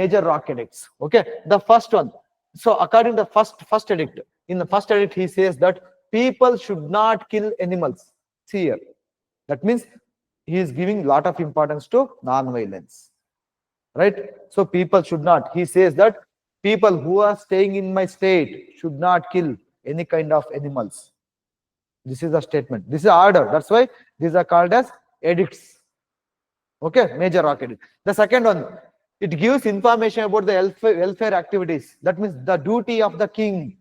major rock edicts. Okay, the first one. So according to the first first edict, in the first edict, he says that people should not kill animals. See here, that means he is giving lot of importance to non-violence, right? So people should not. He says that people who are staying in my state should not kill any kind of animals. This is a statement. This is order. That's why these are called as edicts. Okay, major rock. The second one, it gives information about the welfare, welfare activities. That means the duty of the king.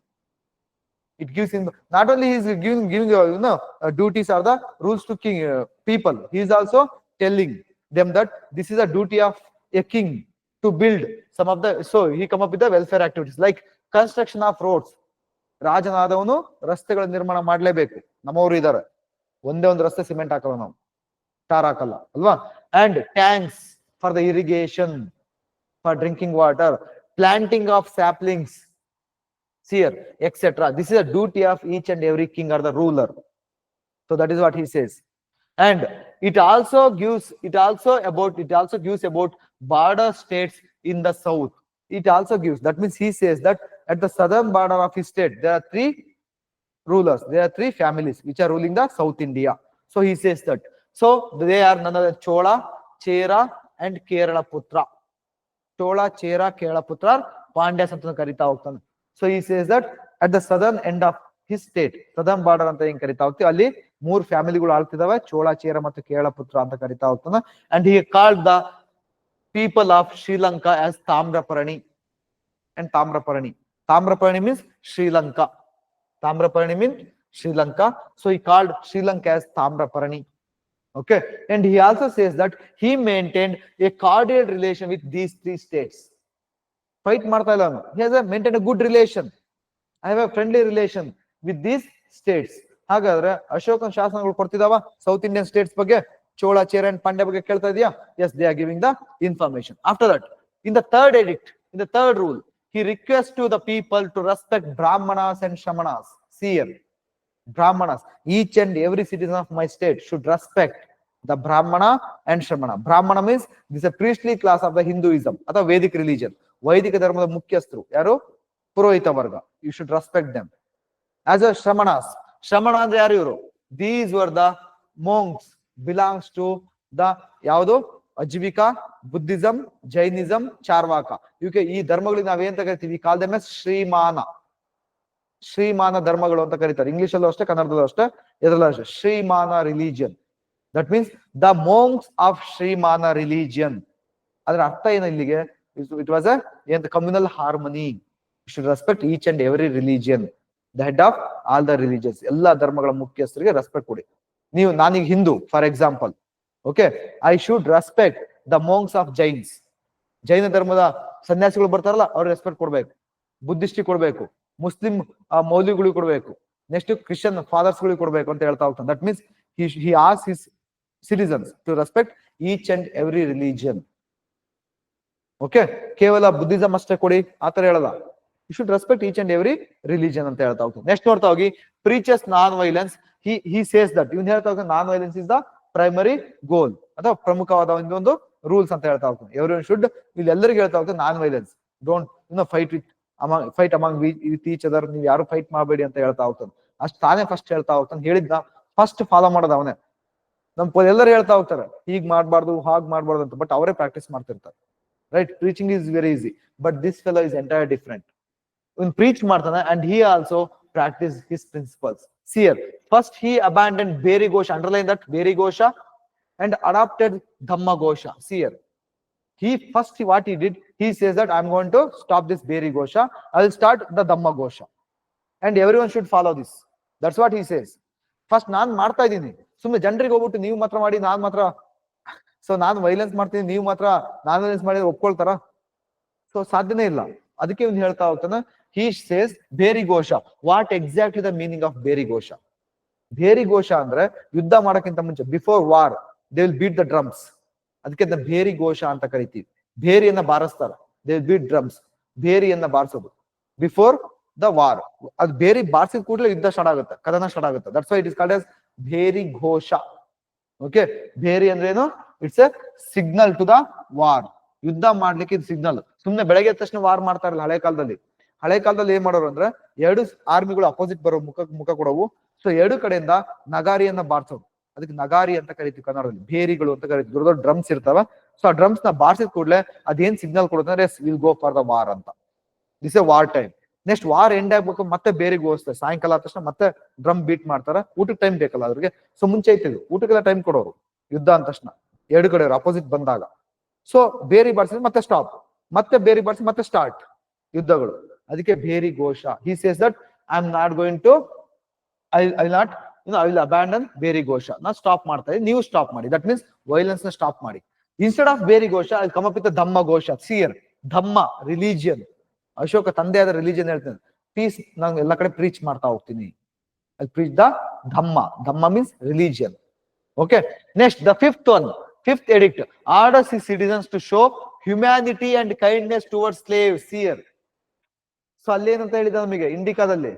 It gives him not only he is giving giving uh, you know uh, duties are the rules to king uh, people. He is also telling them that this is a duty of a king to build some of the. So he come up with the welfare activities like construction of roads. ರಾಜನಾದವನು ರಸ್ತೆಗಳ ನಿರ್ಮಾಣ ಮಾಡ್ಲೇಬೇಕು ನಮ್ಮವರು ಇದಾರೆ ಒಂದೇ ಒಂದು ರಸ್ತೆ cement ಹಾಕಲ್ಲ ನಾವು ಟಾರ್ ಹಾಕಲ್ಲ ಅಲ್ವಾ and tanks for the irrigation for drinking water, planting of saplings, seer, etc. This is a duty of each and every king or the ruler. So that is what he says. And it also gives it also about it also gives about border states in the south. It also gives that means he says that at the southern border of his state there are three rulers, there are three families which are ruling the South India. So he says that. So they are none other Chola, Chera, and Kerala Putra. Chola, Chera, Kerala Putra, Pandyas ಅಂತ ಕರಿತಾ ಹೋಗ್ತಾನೆ. So ಈ says that at the southern end of his state southern border ಅಂತ ಏನ್ ಕರಿತಾ ಹೋಗ್ತೀವಿ. ಅಲ್ಲಿ ಮೂರ್ ಫ್ಯಾಮಿಲಿಗಳು ಆಳ್ತಿದಾವೆ ಚೋಳ ಚೇರ ಮತ್ತು ಕೇರಳ ಪುತ್ರ ಅಂತ ಕರಿತಾ ಹೋಗ್ತಾನೆ. And he called the people of Sri Lanka as Tamraparni and Tamraparni. Tamraparni means Sri Lanka Tamraparni mean Sri Lanka so ಈ called Sri Lanka as Tamraparni. Okay? And he also says that he maintained a cordial relation with these three states. Fight ಮಾಡ್ತಾ ಇಲ್ಲ ಅವನು. He has a maintain a good relation I have a friendly relation with these states ಹಾಗಾದ್ರೆ ಅಶೋಕನ್ ಶಾಸನಗಳು ಕೊಡ್ತಿದಾವ? South Indian States ಬಗ್ಗೆ? ಚೋಳ ಚೇರ and Pandya ಬಗ್ಗೆ ಕೇಳ್ತಾ ಇದೆಯಾ? Yes they are giving the information after that in the third edict in the third rule he requests to the people to respect brahmanas and shamanas seer brahmanas each and every citizen of my state should respect the brahmana and shramana brahmana means this is a priestly class of the ಅಥವಾ vedic religion ವೈದಿಕ ಧರ್ಮದ ಮುಖ್ಯಸ್ಥರು ಯಾರು ಪುರೋಹಿತ ವರ್ಗ you should respect them as a shramanas ಶ್ರಮಣ ಅಂದ್ರೆ ಯಾರು ಇವರು these were the monks belongs to the ಯಾವುದು ಅಜೀವಿಕಾ ಬುದ್ಧಿಸಂ ಜೈನಿಸಂ ಚಾರ್ವಾಕ ಇವಕ್ಕೆ ಈ ಧರ್ಮಗಳಿಗೆ ನಾವೇನ್ ಕರಿತೀವಿ ಕಾಲ್ ದೆಮ್ ಶ್ರೀಮಾನ ಶ್ರೀಮಾನ ಧರ್ಮಗಳು ಅಂತ ಕರೀತಾರೆ. ಇಂಗ್ಲಿಷ್ ಅಲ್ಲೂ ಅಷ್ಟೇ, ಕನ್ನಡದಲ್ಲೂ ಅಷ್ಟೇ, ಇದರಲ್ಲೂ ಅಷ್ಟೇ. Shramana religion that means the monks of Shramana religion ಅದರ ಅರ್ಥ ಏನು ಇಲ್ಲಿಗೆ? ಇಟ್ ವಾಸ್ ಅಂತ communal harmony should respect each and every religion the head of all the religions ಎಲ್ಲಾ ಧರ್ಮಗಳ ಮುಖ್ಯಸ್ಥರಿಗೆ ರೆಸ್ಪೆಕ್ಟ್ ಕೊಡಿ. ನೀವು, ನಾನೀಗ Hindu for example okay I should respect the monks of Jains ಜೈನ ಧರ್ಮದ ಸನ್ಯಾಸಿಗಳು ಬರ್ತಾರಲ್ಲ, ಅವ್ರಿಗೆ ರೆಸ್ಪೆಕ್ಟ್ ಕೊಡ್ಬೇಕು. ಬುದ್ಧಿಸ್ಟಿ ಕೊಡ್ಬೇಕು. ಮುಸ್ಲಿಂ ಮೌಲ್ಯಗಳಿಗೆ ಕೊಡಬೇಕು. ನೆಕ್ಸ್ಟ್ ಕ್ರಿಶ್ಚಿಯನ್ ಫಾದರ್ಸ್ ಗಳಿಗೆ ಕೊಡಬೇಕು ಅಂತ ಹೇಳ್ತಾ ಹೋಗ್ತಾನೆ. That means he as his citizens to respect each and every religion okay ಕೇವಲ ಬುದ್ಧಿಸಮ್ ಅಷ್ಟೇ ಕೊಡಿ ಆತರ ಹೇಳಲ್ಲ. You should respect each and every religion ಅಂತ ಹೇಳ್ತಾ ಹೋಗ್ತಾನೆ. ನೆಕ್ಸ್ಟ್ ನೋಡ್ತಾ ಹೋಗಿ preaches non violence he he says that ಇವ್ನು ಹೇಳ್ತಾ ಹೋಗ್ತಾನೆ non violence is the primary goal ಅಥವಾ ಪ್ರಮುಖವಾದ ಒಂದು ರೂಲ್ಸ್ ಅಂತ ಹೇಳ್ತಾ ಹೋಗ್ತಾನೆ. ಎವ್ರಿ ಶುಡ್ ಇಲ್ಲಿ ಎಲ್ಲರಿಗೂ ಹೇಳ್ತಾ ಹೋಗ್ತಾನೆ non violence don't no fight with among fight among with each other ನೀವು ಯಾರು ಫೈಟ್ ಮಾಡಬೇಡಿ ಅಂತ ಹೇಳ್ತಾ ಹೋಗ್ತಾನೆ. ಅಷ್ಟ್ ತಾನೇ ಫಸ್ಟ್ ಹೇಳ್ತಾ ಹೋಗ್ತಾನೆ. ಹೇಳಿದ್ದ ಫಸ್ಟ್ ಫಾಲೋ ಮಾಡೋದು ಅವನೇ. ನಮ್ ಎಲ್ಲರೂ ಹೇಳ್ತಾ ಹೋಗ್ತಾರೆ, ಹೀಗ್ ಮಾಡ್ಬಾರ್ದು, ಹಾಗ್ ಮಾಡ್ಬಾರ್ದು ಅಂತ ಬಟ್ ಅವರೇ ಪ್ರಾಕ್ಟೀಸ್ ಮಾಡ್ತಿರ್ತಾರೆ. Right preaching is very easy but this fellow is entire different ಇವ್ನು ಪ್ರೀಚ್ ಮಾಡ್ತಾನೆ and he also practice his principles see here first he abandon ಬೇರಿ ಘೋಷ ಅಂಡರ್ಲೈನ್ ದಟ್ ಬೇರಿ ಘೋಷ ಅಂಡ್ ಅಡಾಪ್ಟೆಡ್ ಧಮ್ಮ ಘೋಷ see here he first, what he did, he says that i'm going to stop this beri gosha I'll start the dhamma gosha and everyone should follow this. That's what he says. First ನಾನ್ ಮಾಡ್ತಾ ಇದ್ದೀನಿ. ಸುಮ್ಮನೆ ಜನರಿಗೆ ಹೋಗ್ಬಿಟ್ಟು ನೀವು ಮಾತ್ರ ಮಾಡಿ, ನಾನ್ ಮಾತ್ರ. So non violence ಮಾಡ್ತೀನಿ, ನೀವು ಮಾತ್ರ. ನಾನ್ ವೈಲೆನ್ಸ್ ಮಾಡಿದ್ರೆ ಒಪ್ಕೊಳ್ತಾರ? ಸೊ ಸಾಧ್ಯನೇ ಇಲ್ಲ. ಅದಕ್ಕೆ ಇವ್ನು ಹೇಳ್ತಾ ಹೋಗ್ತಾನೆ ಹಿ ಸೇಸ್ ಬೇರಿ ಘೋಷ what exactly the meaning of ಬೇರಿ ಘೋಷ ಬೇರಿ ಘೋಷ ಅಂದ್ರೆ ಯುದ್ಧ ಮಾಡೋಕ್ಕಿಂತ ಮುಂಚೆ before war they will beat the drums ಅದಕ್ಕೆ ಅದನ್ನ ಭೇರಿ ಘೋಷ ಅಂತ ಕರಿತೀವಿ. ಭೇರಿಯನ್ನ ಬಾರಿಸ್ತಾರ. ದೇ ಬಿ ಡ್ರಮ್ಸ್ ಭೇರಿಯನ್ನ ಬಾರಿಸೋದು. ಬಿಫೋರ್ ದ ವಾರ್ ಅದು ಬೇರಿ ಬಾರಿಸಿದ ಕೂಡಲೇ ಯುದ್ಧ ಸ್ಟಾರ್ಟ್ ಆಗುತ್ತೆ. ಕದನ ಸ್ಟಾರ್ಟ್ ಆಗುತ್ತೆ. That's why it is called as bheri ghosha. Okay ಭೇರಿ ಅಂದ್ರೆ ಏನು? It's a signal to the war ಯುದ್ಧ ಮಾಡ್ಲಿಕ್ಕೆ ಇದು ಸಿಗ್ನಲ್ ಸುಮ್ನೆ ಬೆಳಗ್ಗೆ ತಕ್ಷಣ ವಾರ್ ಮಾಡ್ತಾ ಇರಲ್ಲ ಹಳೆ ಕಾಲದಲ್ಲಿ. ಹಳೆ ಕಾಲದಲ್ಲಿ ಏನ್ ಮಾಡೋರು ಅಂದ್ರೆ ಎರಡು ಆರ್ಮಿಗಳು ಅಪೋಸಿಟ್ ಬರೋ ಮುಖ ಮುಖ ಕೊಡವು. ಸೊ ಎರಡು ಕಡೆಯಿಂದ ನಗಾರಿಯನ್ನ ಬಾರ್ಸೋದು. ಅದಕ್ಕೆ ನಗಾರಿ ಅಂತ ಕರಿತೀವಿ ಕನ್ನಡದಲ್ಲಿ. ಭೇರಿಗಳು ಅಂತ ಕರಿತೀವಿ. ದೊಡ್ಡ ದೊಡ್ಡ ಡ್ರಮ್ಸ್ ಇರ್ತಾವ. ಸೊ ಆ ಡ್ರಮ್ಸ್ನ ಬಾರಿಸಿದ ಕೂಡಲೇ ಅದೇನ್ ಸಿಗ್ನಲ್ ಕೊಡುತ್ತೆ ಅಂದ್ರೆ will go for the war ಅಂತ. This a war time next war end ಆಗ್ಬೇಕು, ಮತ್ತೆ ಬೇರೆಗೆ ಹೋಗ್ತಾರೆ ಸಾಯಂಕಾಲ ಆದ ತಕ್ಷಣ ಮತ್ತೆ ಡ್ರಮ್ ಬೀಟ್ ಮಾಡ್ತಾರ. ಊಟಕ್ಕೆ ಟೈಮ್ ಬೇಕಲ್ಲ ಅವ್ರಿಗೆ. ಸೊ ಮುಂಚೆ ಐತಿದ್ರು ಊಟಕ್ಕೆಲ್ಲ ಟೈಮ್ ಕೊಡೋರು. ಯುದ್ಧ ಅಂದ ತಕ್ಷಣ. ಎರಡು ಕಡೆ ಅಪೋಸಿಟ್ ಬಂದಾಗ. ಸೊ ಬೇರಿ ಬಾರಿಸಿದ್ರೆ ಮತ್ತೆ ಸ್ಟಾಪ್ ಮತ್ತೆ ಬೇರಿ ಬಾರಿಸಿ ಮತ್ತೆ ಸ್ಟಾರ್ಟ್ ಯುದ್ಧಗಳು. ಅದಕ್ಕೆ ಬೇರಿ ಘೋಷ. He says that I am not going to I I not I will abandon bheri ghosha ನಾ ಸ್ಟಾಪ್ ಮಾಡ್ತಾ ಇದ್ದೀನಿ. ನೀವು ಸ್ಟಾಪ್ ಮಾಡಿ. ದಟ್ ಮೀನ್ಸ್ ವೈಲೆನ್ಸ್ನ ಸ್ಟಾಪ್ ಮಾಡಿ. ಇನ್ಸ್ಟೆಡ್ ಆಫ್ ಬೇರಿ ಘೋಷ ಅಲ್ಲಿ ಕಮ್ ಅಪ್ ವಿತ್ ಧಮ್ಮ ಘೋಷ ಸಿಯರ್ ಧಮ್ಮ ರಿಲಿಜಿಯನ್ ಅಶೋಕ ತಂದೆ ಆದ ರಿಲಿಜಿಯನ್ ಹೇಳ್ತೇನೆ. ಪೀಸ್ ನಾನು ಎಲ್ಲ ಕಡೆ ಪ್ರೀಚ್ ಮಾಡ್ತಾ ಹೋಗ್ತೀನಿ. ಅಲ್ಲಿ preach the dhamma dhamma means religion okay next the fifth one fifth edict orders citizens to show humanity and kindness toward slave sir so ಅಲ್ಲೇನಂತ ಹೇಳಿದ ನಮಗೆ? ಇಂಡಿಕಾದಲ್ಲಿ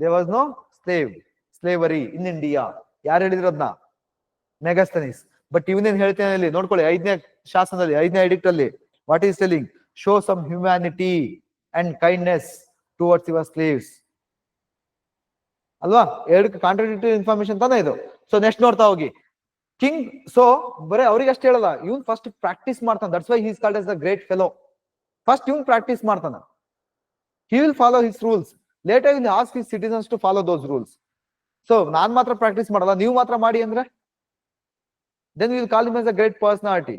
they was no slave slavery in India ಯಾರು ಹೇಳಿದ್ರು ಅದನ್ನ ಮೆಗಸ್ತನೀಸ್. But ಇವನೇನ್ ಹೇಳ್ತೇನೆ ಇಲ್ಲಿ ನೋಡ್ಕೊಳ್ಳಿ, ಐದನೇ ಶಾಸನದಲ್ಲಿ, ಐದನೇ ಎಡಿಕ್ಟ್ ಅಲ್ಲಿ what is telling show some humanity and kindness towards your slaves ಅಲ್ವಾ? ಎರಡು ಕಾಂಟ್ರಡಿಕ್ಟರಿ ಇನ್ಫಾರ್ಮೇಶನ್ ತಾನೇ ಇದು. ಸೊ ನೆಕ್ಸ್ಟ್ ನೋಡ್ತಾ ಹೋಗಿ. ಕಿಂಗ್ ಸೊ ಬರೇ ಅವ್ರಿಗೆ ಅಷ್ಟೇ ಹೇಳಲ್ಲ. ಇವನ್ ಫಸ್ಟ್ ಪ್ರಾಕ್ಟೀಸ್ ಮಾಡ್ತಾನೆ. That's why he's called as the great fellow first even practice ಮಾಡ್ತಾನ. He will follow his rules later will ask his citizens to follow those rules so ನಾನ್ ಮಾತ್ರ ಪ್ರಾಕ್ಟೀಸ್ ಮಾಡಲ್ಲ. ನೀವು ಮಾತ್ರ ಮಾಡಿ ಅಂದ್ರೆ? Then will call as a great personality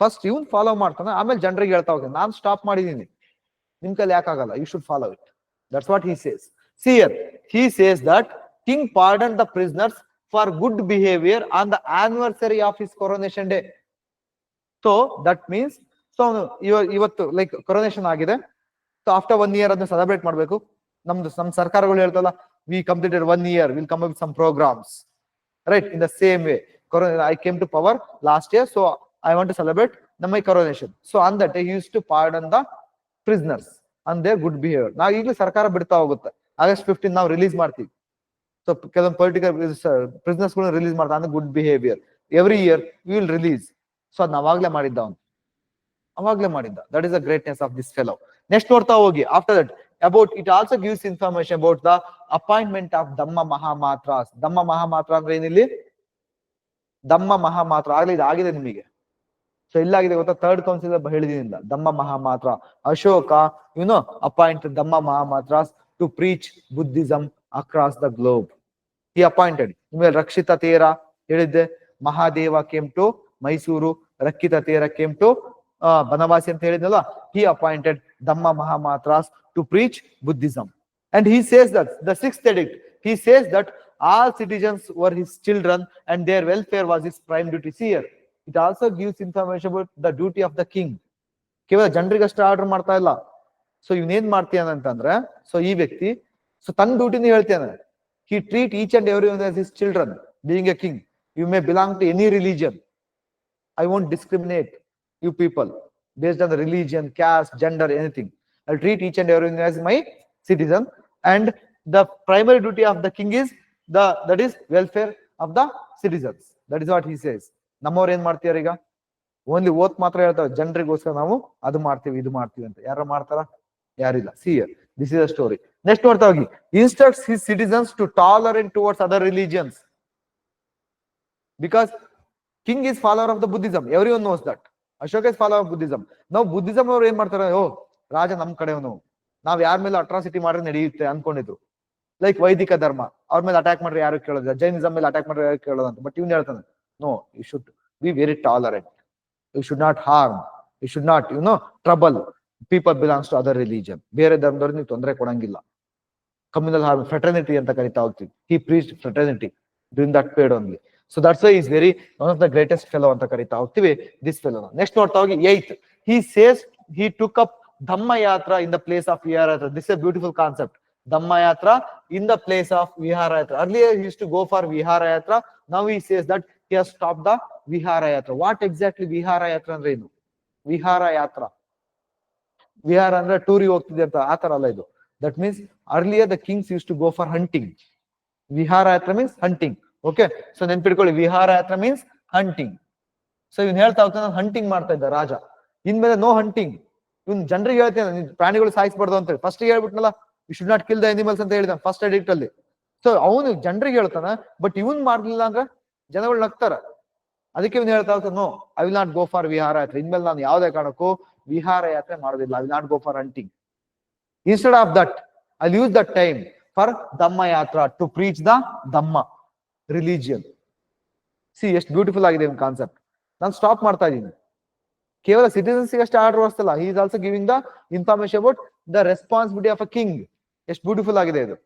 first even follow ಮಾಡ್ತಾನೆ. ಆಮೇಲೆ ಜನರಿಗೆ ಹೇಳ್ತಾ ಹೋಗ್ತಾನೆ. ನಾನ್ ಸ್ಟಾಪ್ ಮಾಡಿದೀನಿ. ನಿಮ್ ಕೈಲಿ ಯಾಕಾಗಲ್ಲ you should follow it that's what he says sir he says that king pardon the prisoners for good behaviour on the anniversary of his coronation day so that means so ಅವನು ಇವತ್ತು like coronation ಆಗಿದೆ. So after one year ಅದನ್ನ celebrate ಮಾಡ್ಬೇಕು. ನಮ್ದು, ನಮ್ ಸರ್ಕಾರಗಳು ಹೇಳ್ತಲ್ಲ we completed one year will come some some programmes right in the same way I came to power last year so I want to celebrate the my coronation so on that use to pardon the prisoners and their good behaviour ನಾವು ಈಗಲೂ ಸರ್ಕಾರ ಬಿಡ್ತಾ ಹೋಗುತ್ತೆ. August fifteen ನಾವು release ಮಾಡ್ತೀವಿ. So ಕೆಲವೊಂದು political ಪ್ರಿಸ್ನರ್ಸ್ಗಳು release ಮಾಡ್ತಾ ಅಂದ್ರೆ good behaviour every year will release so ಅದ್ ಅವಾಗ್ಲೇ ಮಾಡಿದ್ದ ಅವನು. ಅವಾಗ್ಲೇ ಮಾಡಿದ್ದ. That is the greatness of this fellow next ನೋಡ್ತಾ ಹೋಗಿ. After that about it also gives information about the appointment of dhamma mahamatras dhamma Mahamatra ಅಂದ್ರೆ ಏನಿಲ್ಲಿ? ದಮ್ಮ ಮಹಾಮಾತ್ರ ಆಗ್ಲಿ, ಇದು ಆಗಿದೆ ನಿಮಗೆ. ಸೊ ಇಲ್ಲಾಗಿದೆ ಗೊತ್ತಾ? Third council ಹೇಳಿದಿನಿಂದ Dhamma Mahamatra Ashoka you know appoint dhamma mahamatras to preach Buddhism across the globe ಈ appointed ನಿಮಗೆ ರಕ್ಷಿತ ತೇರ ಹೇಳಿದ್ದೆ. Mahadeva came to Mysuru Rakshita Thera came to Banavasi ಅಂತ ಹೇಳಿದ್ನಲ್ಲ he appointed dhamma mahamatras to preach Buddhism and he says that the six edict he says that all citizens were his children and their welfare was is prime duty sir it also gives information about the duty of the king ಕೇವಲ ಜನರಿಗಷ್ಟೇ order ಮಾಡ್ತಾ ಇಲ್ಲ. So ಇವನೇನ್ ಮಾಡ್ತೀಯಾನ ಅಂತಂದ್ರೆ so ಈ ವ್ಯಕ್ತಿ so ತನ್ನ ಡ್ಯೂಟಿನ ಹೇಳ್ತೇನೆ. He treat each and every one his children being a king you may belong to any religion I want discriminate you people based on the religion caste gender anything I treat each and every as my citizen and the primary duty of the king is the that is welfare of the citizens that is what he says ನಮ್ಮವ್ರು ಏನ್ ಮಾಡ್ತೀರ ಈಗ only ಓತ್ ಮಾತ್ರ ಹೇಳ್ತಾರೆ ಜನರಿಗೋಸ್ಕರ ನಾವು ಅದು ಮಾಡ್ತೀವಿ ಇದು ಮಾಡ್ತೀವಿ ಅಂತ ಯಾರು ಮಾಡ್ತಾರ ಯಾರಿಲ್ಲ see this is a story next ನೋಡ್ತಾ ಹೋಗಿ instructs his citizens to tolerant towards other religions because king is follower of the Buddhism every one knows that Ashoka is follow Buddhism ನಾವು ಬುದ್ಧಿಸಮ್ ಅವ್ರು ಏನ್ ಮಾಡ್ತಾರೆ? ಓ, ರಾಜ ನಮ್ ಕಡೆಯವನು. ನಾವ್ ಯಾರ ಮೇಲೆ ಅಟ್ರಾಸಿಟಿ ಮಾಡ್ರೆ ನಡೆಯುತ್ತೆ ಅನ್ಕೊಂಡಿದ್ರು. ಲೈಕ್ ವೈದಿಕ ಧರ್ಮ. ಅವ್ರ ಮೇಲೆ ಅಟ್ಯಾಕ್ ಮಾಡ್ರೆ ಯಾರು ಕೇಳೋದಿಲ್ಲ. ಜೈನಿಸಮ್ ಮೇಲೆ ಅಟ್ಯಾಕ್ ಮಾಡ್ರೆ ಯಾರು ಕೇಳೋದು ಅಂತ ಬಟ್ ಇವ್ನು ಹೇಳ್ತಾನೆ no you should be very tolerant you should not harm you should not you know trouble people belongs to other religion ಬೇರೆ ಧರ್ಮದವ್ರಿಗೆ ನೀವು ತೊಂದರೆ ಕೊಡಂಗಿಲ್ಲ. ಕಮ್ಯುನಲ್ ಹಾರ್ಮ್ ಫ್ರೆಟರ್ನಿಟಿ ಅಂತ ಕರಿತಾ ಹೋಗ್ತೀವಿ. He preach fraternity during that paid only so that's why is very one of the greatest fellow ಅಂತ ಕರಿತಾ ಹೋಗ್ತೀವಿ ದಿಸ್ ಫೆಲೋ ನೆಕ್ಸ್ಟ್ ನೋಡ್ತಾ ಹೋಗಿ eighth he says he took up Dhamma Yatra in the place of Vihara Yatra this a beautiful concept Dhamma Yatra in the place of Vihara Yatra earlier his to go for Vihara Yatra now he says that he has stop the ವಿಹಾರ ಯಾತ್ರ what exactly ವಿಹಾರ ಯಾತ್ರ ಅಂದ್ರೆ ಏನು? ವಿಹಾರ ಯಾತ್ರ ವಿಹಾರ ಅಂದ್ರೆ ಟೂರಿಗೆ ಹೋಗ್ತಿದೆ ಅಂತ ಆತರ ಅಲ್ಲ ಇದು. That means earlier the kings use to go for hunting Vihara Yatra means hunting okay so ನೆನ್ಪಿಟ್ಕೊಳ್ಳಿ, ವಿಹಾರ ಯಾತ್ರ ಮೀನ್ಸ್ ಹಂಟಿಂಗ್ ಸೊ ಇವ್ನು ಹೇಳ್ತಾ ಹೋಗ್ತಾನೆ ಹಂಟಿಂಗ್ ಮಾಡ್ತಾ ಇದ್ದ ರಾಜ. ಇನ್ಮೇಲೆ ನೋ ಹಂಟಿಂಗ್ ಇವ್ನು ಜನರಿಗೆ ಹೇಳ್ತೇನೆ ಪ್ರಾಣಿಗಳು ಸಾಯಿಸ್ಬಾರ್ದು ಅಂತ ಹೇಳಿ first ಹೇಳ್ಬಿಟ್ನಲ್ಲ you should not kill the animals ಅಂತ ಹೇಳಿದ ಫಸ್ಟ್ ಎಡಿಕ್ಟ್ ಅಲ್ಲಿ. ಸೊ ಅವನು ಜನರಿಗೆ ಹೇಳ್ತಾನ ಬಟ್ ಇವನ್ ಮಾಡ್ಲಿಲ್ಲ ಅಂದ್ರೆ ಜನಗಳು ನಗ್ತಾರ. ಅದಕ್ಕೆ ಇವನು ಹೇಳ್ತಾ ಹೋಗ್ತಾನೆ no I will not go for ವಿಹಾರ ಯಾತ್ರೆ. ಇನ್ಮೇಲೆ ನಾನು ಯಾವುದೇ ಕಾರಣಕ್ಕೂ ವಿಹಾರ ಯಾತ್ರೆ ಮಾಡೋದಿಲ್ಲ. I will not go for hunting instead of that I use that time for Dhamma yatra to preach the Dhamma religion see ಎಷ್ಟು ಬ್ಯೂಟಿಫುಲ್ ಆಗಿದೆ ಒಂದು ಕಾನ್ಸೆಪ್ಟ್ ನಾನು ಸ್ಟಾಪ್ ಮಾಡ್ತಾ ಇದ್ದೀನಿ. ಕೇವಲ ಸಿಟಿಸನ್ಸ್ ಅಷ್ಟೇ order ವಸ್ತಲ್ಲ he is also giving the information about the responsibility of a king ಎಷ್ಟು beautiful ಆಗಿದೆ ಇದು.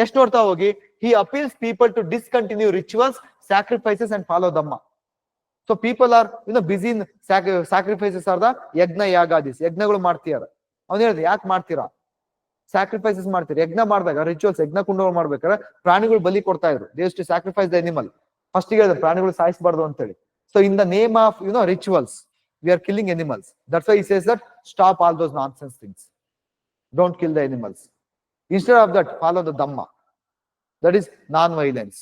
ನೆಕ್ಸ್ಟ್ ನೋಡ್ತಾ ಹೋಗಿ. He appeals people to discontinue rituals sacrifices and follow Dhamma so people are you know busy in sacrifices are the yajna ಯಾಗಾದಿಸ್ ಯಜ್ಞಗಳು ಮಾಡ್ತೀಯಾರ ಅವ್ನು ಹೇಳಿದ, ಯಾಕೆ ಮಾಡ್ತೀರಾ? Sacrifices ಮಾಡ್ತೀರಿ. ಯಜ್ಞ ಮಾಡಿದಾಗ ರಿಚುವಲ್ಸ್ ಯಜ್ಞ ಕುಂಡಗಳು ಮಾಡ್ಬೇಕಾದ್ರೆ ಪ್ರಾಣಿಗಳು ಬಲಿ ಕೊಡ್ತಾ ಇದ್ರು. They've to sacrifice the animal first ಹೇಳಿದ್ರು, ಪ್ರಾಣಿಗಳು ಸಾಯಿಸಬಾರ್ದು ಅಂತೇಳಿ. So in the name of you know rituals we are killing animals that's why says that stop all those nonsense things don't kill the animals instead of that follow the Dhamma that is non violence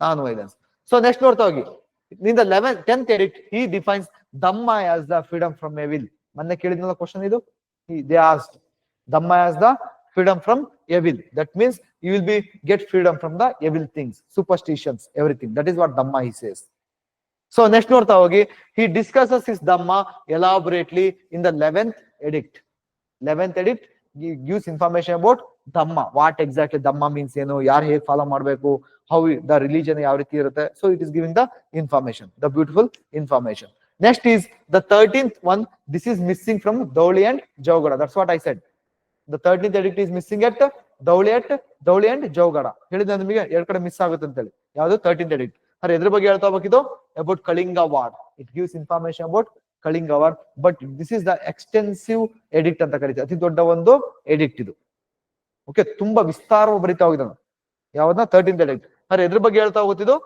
non violence so next ನೋಡ್ತಾ ಹೋಗಿ. In the eleventh edit he defines Dhamma as the freedom from evil ಮೊನ್ನೆ ಕೇಳಿದ್ನಲ್ಲ question ಇದು? They asked Dhamma as the freedom from evil that means you will be get freedom from the evil things superstitions everything that is what dhamma he says so next ನೋಡ್ತಾ ಹೋಗಿ he discusses is dhamma elaborately in the eleventh edict eleventh edict gives information about dhamma what exactly dhamma means ಏನು ಯಾರು ಹೇಗೆ follow ಮಾಡಬೇಕು how the religion ಯಾವ ರೀತಿ ಇರುತ್ತೆ so it is giving the information the beautiful information next is the thirteenth one this is missing from Dhauli and Jaugada that's what I said the thirteenth edict is missing at Dhauli at Dhauli and Jaugada ಹೇಳಿದ ನಿಮಗೆ ಎರಡ್ ಕಡೆ miss ಆಗುತ್ತೆ ಅಂತ ಹೇಳಿ ಯಾವುದು thirteenth addict ಅರೆ ಎದ್ರ ಬಗ್ಗೆ ಹೇಳ್ತಾ ಹೋಗ್ಬೇಕಿದು? About Kalinga war it gives information about Kalinga war but this is the extensive edict ಅಂತ ಕರೀತೀವಿ ಅತಿ ದೊಡ್ಡ ಒಂದು ಎಡಿಕ್ಟ್ ಇದು. ಓಕೆ ತುಂಬಾ ವಿಸ್ತಾರ ಬರಿತಾ ಹೋಗಿದ್ದಾನೆ ಯಾವ್ದನ್ನ? ತರ್ಟೀನ್ ಎಡಿಕ್ಟ್ ಅರೆ ಎದ್ರ ಬಗ್ಗೆ ಹೇಳ್ತಾ ಹೋಗುತ್ತಿದ್ದು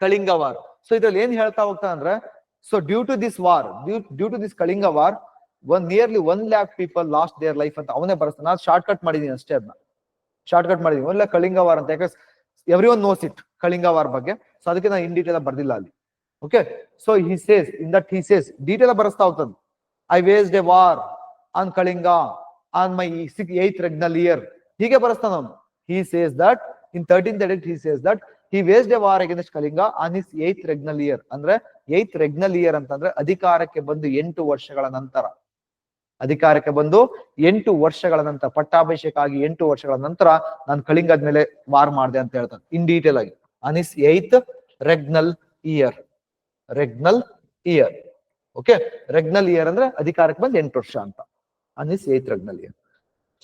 ಕಳಿಂಗ ವಾರ್ ಸೊ ಇದ್ರಲ್ಲಿ ಏನ್ ಹೇಳ್ತಾ ಹೋಗ್ತಾ ಅಂದ್ರೆ so due to this war due to this Kalinga war one nearly one lakh people lost their life ಅಂತ ಅವನೇ ಬರ್ಸ್ತಾನೆ. ನಾನು ಶಾರ್ಟ್ ಕಟ್ ಮಾಡಿದೀನಿ ಅಷ್ಟೇ ಅದನ್ನ ಶಾರ್ಟ್ ಕಟ್ ಮಾಡಿದೀನಿ. ಒನ್ ಲ್ಯಾಕ್ ಕಳಿಂಗ ವಾರ್ ಅಂತ. ಯಾಕೆ every one knows it Kalinga war ಬಗ್ಗೆ. ಸೊ ಅದಕ್ಕೆ ನಾನು ಇನ್ ಡೀಟೇಲ್ ಬರ್ದಿಲ್ಲ ಅಲ್ಲಿ. Okay so he says in that he says detail ಬರೆಸ್ತಾ ಹೋಗ್ತದೆ I waged a war on Kalinga on my sick eighth regnal year ಹೀಗೆ ಬರೆಸ್ತಾನ ಅವನು. He says that in thirteen edict he says that he waged a war against Kalinga on is eighth regnal year ಅಂದ್ರೆ eighth regnal year ಅಂತಂದ್ರೆ ಅಧಿಕಾರಕ್ಕೆ ಬಂದು ಎಂಟು ವರ್ಷಗಳ ನಂತರ. ಅಧಿಕಾರಕ್ಕೆ ಬಂದು ಎಂಟು ವರ್ಷಗಳ ನಂತರ ಪಟ್ಟಾಭಿಷೇಕ ಆಗಿ ಎಂಟು ವರ್ಷಗಳ ನಂತರ ನಾನು ಕಳಿಂಗದ ಮೇಲೆ ವಾರ್ ಮಾಡಿದೆ ಅಂತ ಹೇಳ್ತಾನೆ ಇನ್ ಡೀಟೇಲ್ ಆಗಿ. On his eighth regnal year regnal year okay regnal year ಅಂದ್ರೆ ಅಧಿಕಾರಕ್ಕೆ ಬಂದು ಎಂಟು ವರ್ಷ ಅಂತ. On his eighth regnal year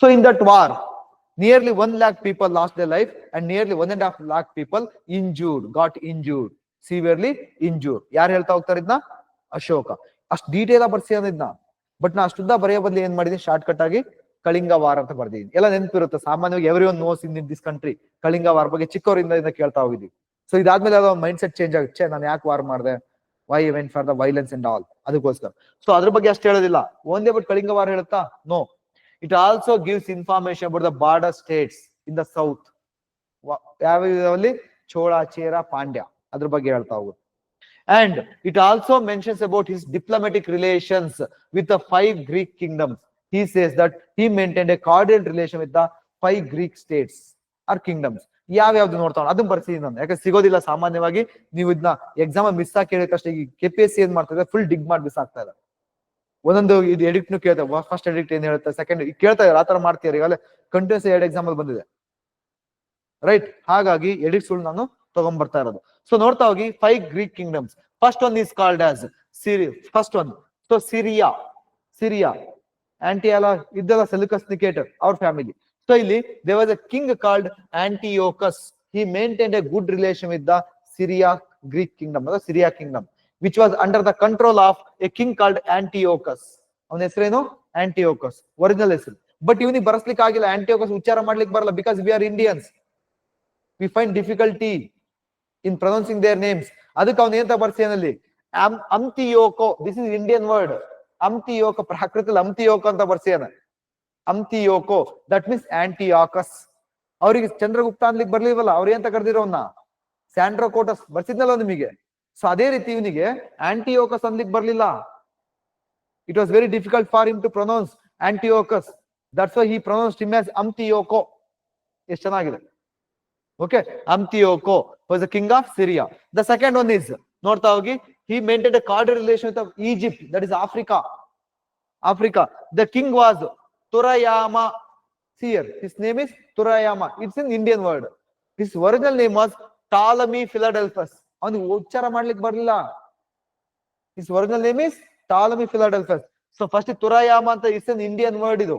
so in that war nearly one lakh people lost the life and nearly one and half lakh people injured got injured severely injured ಯಾರು ಹೇಳ್ತಾ ಹೋಗ್ತಾರೆ ಇದನ್ನ ಅಶೋಕ. ಅಷ್ಟು ಡೀಟೇಲ್ ಆಗಿ ಬರ್ಸಿ ಇದನ್ನ ಬಟ್ ನಾ ಅಷ್ಟುದ್ದ ಬರೆಯೋ ಬದಲು ಏನ್ ಮಾಡಿದೀನಿ ಶಾರ್ಟ್ ಕಟ್ ಆಗಿ ಕಳಿಂಗ ವಾರ್ ಅಂತ ಬರ್ದಿದ್ದೀನಿ. ಎಲ್ಲ ನೆನಪಿರುತ್ತೆ. ಸಾಮಾನ್ಯವಾಗಿ every one knows in this country Kalinga war ಬಗ್ಗೆ ಚಿಕ್ಕವರಿಂದ ಕೇಳ್ತಾ ಹೋಗಿದ್ವಿ ಸೊ ಇದಾದ್ಮೇಲೆ ಅದೋ ಮೈಂಡ್ ಸೆಟ್ ಚೇಂಜ್ ಆಗುತ್ತೆ. ನಾನು ಯಾಕೆ ವಾರ್ ಮಾಡಿದೆ? Why event for the violence and all ಅದಕ್ಕೋಸ್ಕರ. ಸೊ ಅದ್ರ ಬಗ್ಗೆ ಅಷ್ಟು ಹೇಳೋದಿಲ್ಲ. ಒಂದೇ ಬಟ್ ಕಳಿಂಗ ವಾರ್ ಹೇಳುತ್ತಾ? No it also gives information about the border states in the south ಯಾವ ಚೋಳ ಚೇರ ಪಾಂಡ್ಯ. ಅದ್ರ ಬಗ್ಗೆ ಹೇಳ್ತಾ ಹೋಗುತ್ತೆ and it also mentions about his diplomatic relations with the five Greek kingdoms he says that he maintained a cordial relation with the five Greek states or kingdoms. ಯಾವ್ಯಾವ್ದು ನೋಡ್ತಾವ ಅದನ್ನ ಬರ್ಸಿದೀನಿ ನಾನು. ಯಾಕಂದ್ರೆ ಸಿಗೋದಿಲ್ಲ ಸಾಮಾನ್ಯವಾಗಿ. ನೀವು ಇದನ್ನ ಎಕ್ಸಾಮ್ ಮಿಸ್ ಆಗಿ ಕೇಳಿದಷ್ಟೇ ಈ ಕೆ ಪಿ ಎಸ್ ಸಿ ಏನ್ ಮಾಡ್ತಾರೆ ಫುಲ್ ಡಿಗ್ ಮಾಡಿ ಮಿಸ್ ಆಗ್ತಾ ಇದೆ ಒಂದೊಂದು ಇದು ಎಡಿಕ್ಟ್ ಕೇಳ್ತಾರೆ ಫಸ್ಟ್ ಎಡಿಕ್ಟ್ ಏನ್ ಹೇಳುತ್ತೆ? ಸೆಕೆಂಡ್ ಕೇಳ್ತಾ ಇದ್ದಾರೆ. ಆತರ ಮಾಡ್ತೀರಿ ಈಗಾಗಲೇ ಕಂಟಿನ್ಯೂಸ್ ಎರಡು ಎಕ್ಸಾಮ್ ಬಂದಿದೆ. ರೈಟ್ ಹಾಗಾಗಿ ಎಡಿಕ್ಟ್ಸ್ ನಾನು ತಗೊಂಡ್ಬರ್ತಾ ಇರೋದು. ಸೊ ನೋಡ್ತಾ ಹೋಗಿ five Greek kingdoms first one is called as Siri first one so Syria Syria ಆಂಟಿಯಾಲ ಇದ್ದಲ್ಲ ಸೆಲುಕಸ್ ನಿಕೇಟರ್ ಅವ್ರ ಫ್ಯಾಮಿಲಿ ಸೊ ಇಲ್ಲಿ they was a king called Antiochus he maintain a good relation with the Syria Greek kingdom ಅಥವಾ Syria kingdom which was under the control of a king called Antiochus ಅವನ ಹೆಸರೇನು? ಆಂಟಿಯೋಕಸ್ original ಹೆಸರು. But ಇವನಿಗೆ ಬರಸ್ಲಿಕ್ಕೆ ಆಗಿಲ್ಲ ಆಂಟಿಯೋಕಸ್ ಉಚ್ಚಾರ ಮಾಡ್ಲಿಕ್ಕೆ ಬರಲ್ಲ because we are Indians we find difficulty in pronouncing their names ಅದಕ್ಕೆ ಅವ್ನು ಏನಂತ ಬರ್ಸಿನಲ್ಲಿ Antiyoko this is Indian word Antiyoka, ಪ್ರಾಕೃತದಲ್ಲಿ Antiyoka ಅಂತ ಬರ್ಸಿಯಾನ ಅಂತಿಯೋಕೋ ದಟ್ ಮೀನ್ಸ್ ಆಂಟಿಯಾಕಸ್ ಅವರಿಗೆ ಚಂದ್ರಗುಪ್ತ ಅನ್ಲಿಕ್ಕೆ ಬರ್ಲಿಲ್ವಲ್ಲ, ಅವ್ರ ಅಂತ ಕರೆದಿರೋನ್ನ ಸ್ಯಾಂಡ್ರೋಕೋಟಸ್ ಬರ್ಸಿದ್ನಲ್ಲ ನಿಮಗೆ. ಸೊ ಅದೇ ರೀತಿ ಇವನಿಗೆ ಆಂಟಿಯೋಕಸ್ ಅನ್ಲಿಕ್ಕೆ ಬರ್ಲಿಲ್ಲ. It was very difficult for him to pronounce Antiochus that's why he pronounce him as Amtiyoko ಎಷ್ಟು ಚೆನ್ನಾಗಿದೆ. Okay Amtioko was the king of Syria. The second one is North ಹೋಗಿ he maintained a cordial relation with Egypt, that is Africa. Africa. The king was Turayama. See here, his name is Turayama. It's an Indian word. His original name was Ptolemy Philadelphus. On the ಉಚ್ಚಾರ Madlik Barilla. His original name is Ptolemy Philadelphus. So first Turayama is an Indian word ಇದು.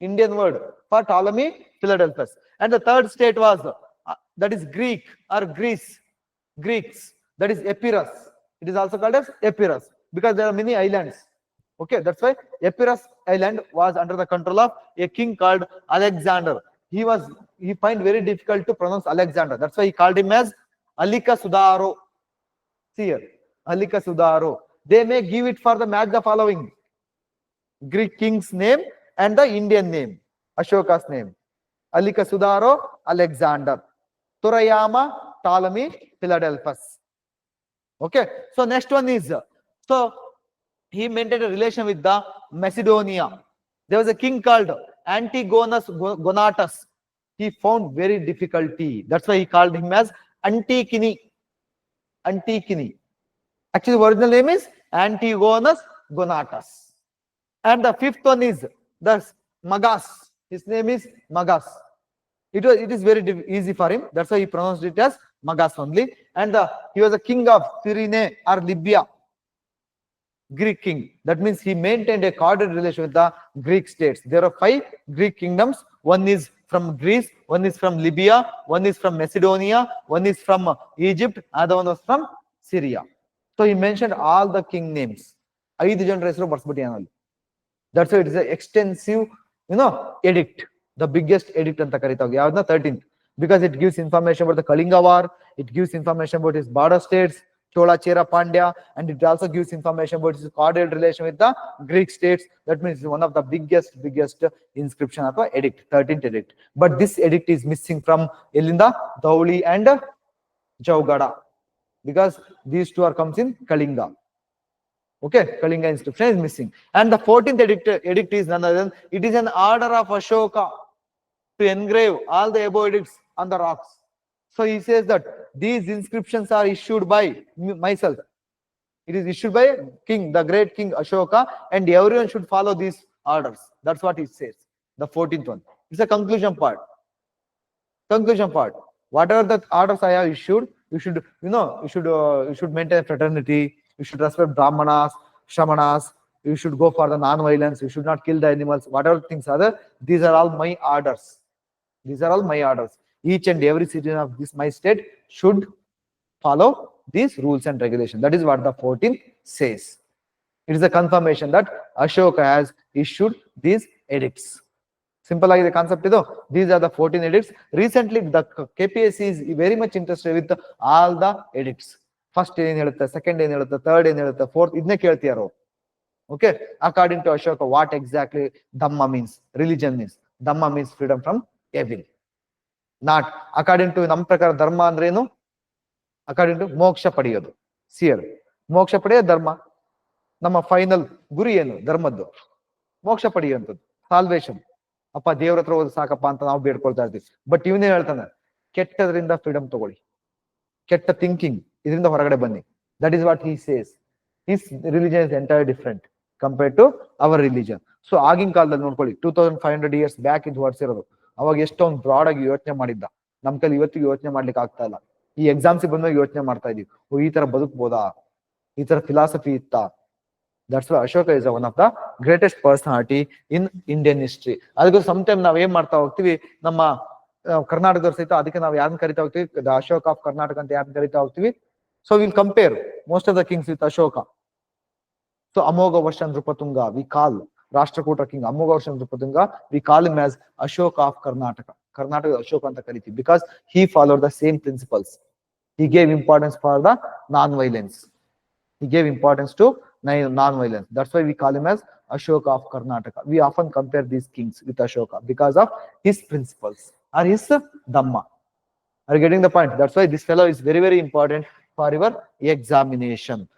Indian word for Ptolemy Philadelphus. And the third state was uh, that is Greek or Greece. Greeks. That is Epirus. It is also called as Epirus because there are many islands. Okay, that's why Epirus island was under the control of a king called Alexander. He was he find very difficult to pronounce Alexander. That's why he called him as Alika Sudaro. See here, Alika Sudaro. They may give it for the match the following Greek king's name and the Indian name, Ashoka's name. Alika Sudaro, Alexander. Turayama, Ptolemy, Philadelphus. Okay, so next one is so he maintained a relation with the Macedonia. There was a king called Antigonus Go- Gonatas. He found very difficulty. That's why he called him as Antikini. Antikini. Actually, the original name is Antigonus Gonatas. And the fifth one is the Magas. His name is Magas. It was it is very diff- easy for him. That's why he pronounced it as Magas only. And the, he was a king of Cyrene or Libya. Greek king. That means he maintained a cordial relation with the Greek states. There are five Greek kingdoms. One is from Greece, one is from Libya, one is from Macedonia, one is from uh, Egypt, other one was from Syria. So he mentioned all the king names. ಐದು ಜನರ ಹೆಸರು ಬರ್ಸ್ಬಿಟ್ಟಿಯಾನಲ್ಲಿ That's it is extensive you know edict the biggest edict ಅಂತ ಕರಿತಾವ ಯಾವ್ದನ್ನ thirteen because it gives information about the Kalinga war it gives information about is border states Chola Chera Pandya, and it also gives information about his cordial relation with the Greek states. That means it's one of the biggest, biggest inscription ಅಥವಾ edict, 13th edict. But this edict is missing from Elinda, Dhauli, and Jaugada because these two are comes in Kalinga. Okay, Kalinga inscription is missing. And the 14th edict, edict is none other than it is an order of Ashoka to engrave all the above edicts on the rocks. So he says that these inscriptions are issued by myself. It is issued by king, the great king Ashoka, and everyone should follow these orders. That's what he says. The 14th one. It's a conclusion part. Conclusion part. Whatever the orders I have issued, you should, you know, you should, uh, you should maintain fraternity You should respect brahmanas, shamanas. You should go for the non-violence. You should not kill the animals. Whatever things are there, these are all my orders. These are all my orders. Each and every citizen of this my state should follow these rules and regulations. That is what the 14th says. It is a confirmation that Ashoka has issued these edicts. Simple ಆಗಿದೆ concept ಇದು these are the fourteen edicts recently the K P S is very much interested with all the edicts First ಏನ್ ಹೇಳುತ್ತೆ? Second ಏನ್ ಹೇಳುತ್ತೆ? Third ಏನ್ ಹೇಳುತ್ತೆ? Fourth ಇದನ್ನೇ ಕೇಳ್ತೀಯಾರು okay according to Ashoka what exactly Dhamma means religion means Dhamma means freedom from evil not according to ನಮ್ಮ ಪ್ರಕಾರ ಧರ್ಮ ಅಂದ್ರೆ ಏನು? ಅಕಾರ್ಡಿಂಗ್ ಟು ಮೋಕ್ಷ ಪಡೆಯೋದು. ಸಿಯರ್ ಮೋಕ್ಷ ಪಡೆಯೋದು ಧರ್ಮ. ನಮ್ಮ ಫೈನಲ್ ಗುರಿ ಏನು? ಧರ್ಮದ್ದು. ಮೋಕ್ಷ ಪಡೆಯುವಂಥದ್ದು. ಸಾಲ್ವೇಶನ್ ಅಪ್ಪ, ದೇವ್ರ ಹತ್ರ ಹೋದ್ ಸಾಕಪ್ಪ ಅಂತ ನಾವು ಬೇಡ್ಕೊಳ್ತಾ ಇರ್ತೀವಿ. ಬಟ್ ಇವನೇ ಹೇಳ್ತಾನೆ? ಕೆಟ್ಟದ್ರಿಂದ ಫ್ರೀಡಮ್ ತಗೊಳ್ಳಿ. ಕೆಟ್ಟ ಥಿಂಕಿಂಗ್ ಇದರಿಂದ ಹೊರಗಡೆ ಬನ್ನಿ. That is what he says his religion is entire different compare to our religion so ಆಗಿನ ಕಾಲದಲ್ಲಿ ನೋಡ್ಕೊಳ್ಳಿ two thousand five hundred years back ಇದು ಹೊಡ್ಸಿರೋದು ಅವಾಗ ಎಷ್ಟೊಂದು ಬ್ರಾಡ್ ಆಗಿ ಯೋಚನೆ ಮಾಡಿದ್ದ. ನಮ್ ಕೈಲಿ ಇವತ್ತಿಗೆ ಯೋಚನೆ ಮಾಡ್ಲಿಕ್ಕೆ ಆಗ್ತಾ ಇಲ್ಲ. ಈ ಎಕ್ಸಾಮ್ಸ್ ಬಂದಾಗ ಯೋಚನೆ ಮಾಡ್ತಾ ಇದೀವಿ ಓ, ಈ ತರ ಬದುಕ್ಬೋದಾ? ಈ ತರ ಫಿಲಾಸಫಿ ಇತ್ತಾ? That's Ashoka is one of the greatest personality in Indian history ಅದಕ್ಕೂ ಸಮ್ ಟೈಮ್ ನಾವ್ ಏನ್ ಮಾಡ್ತಾ ಹೋಗ್ತೀವಿ? ನಮ್ಮ ಕರ್ನಾಟಕದವ್ರು ಸಹಿತ ಅದಕ್ಕೆ ನಾವು ಯಾರನ್ನ ಕರಿತಾ ಹೋಗ್ತೀವಿ? ದ ಅಶೋಕ್ ಆಫ್ ಕರ್ನಾಟಕ ಅಂತ ಯಾರನ್ನ ಕರಿತಾ ಹೋಗ್ತೀವಿ? So we'll compare most of the kings with Ashoka. So Amoga Vashan Drupatunga, we call Rashtrakuta king Amoga Vashan Drupatunga, we call him as Ashoka of Karnataka. Karnataka Ashoka anta because he followed the same principles. He gave importance for the non-violence. He gave importance to non-violence. That's why we call him as Ashoka of Karnataka. We often compare these kings with Ashoka because of his principles or his Dhamma. Are you getting the point? That's why this fellow is very, very important for your examination.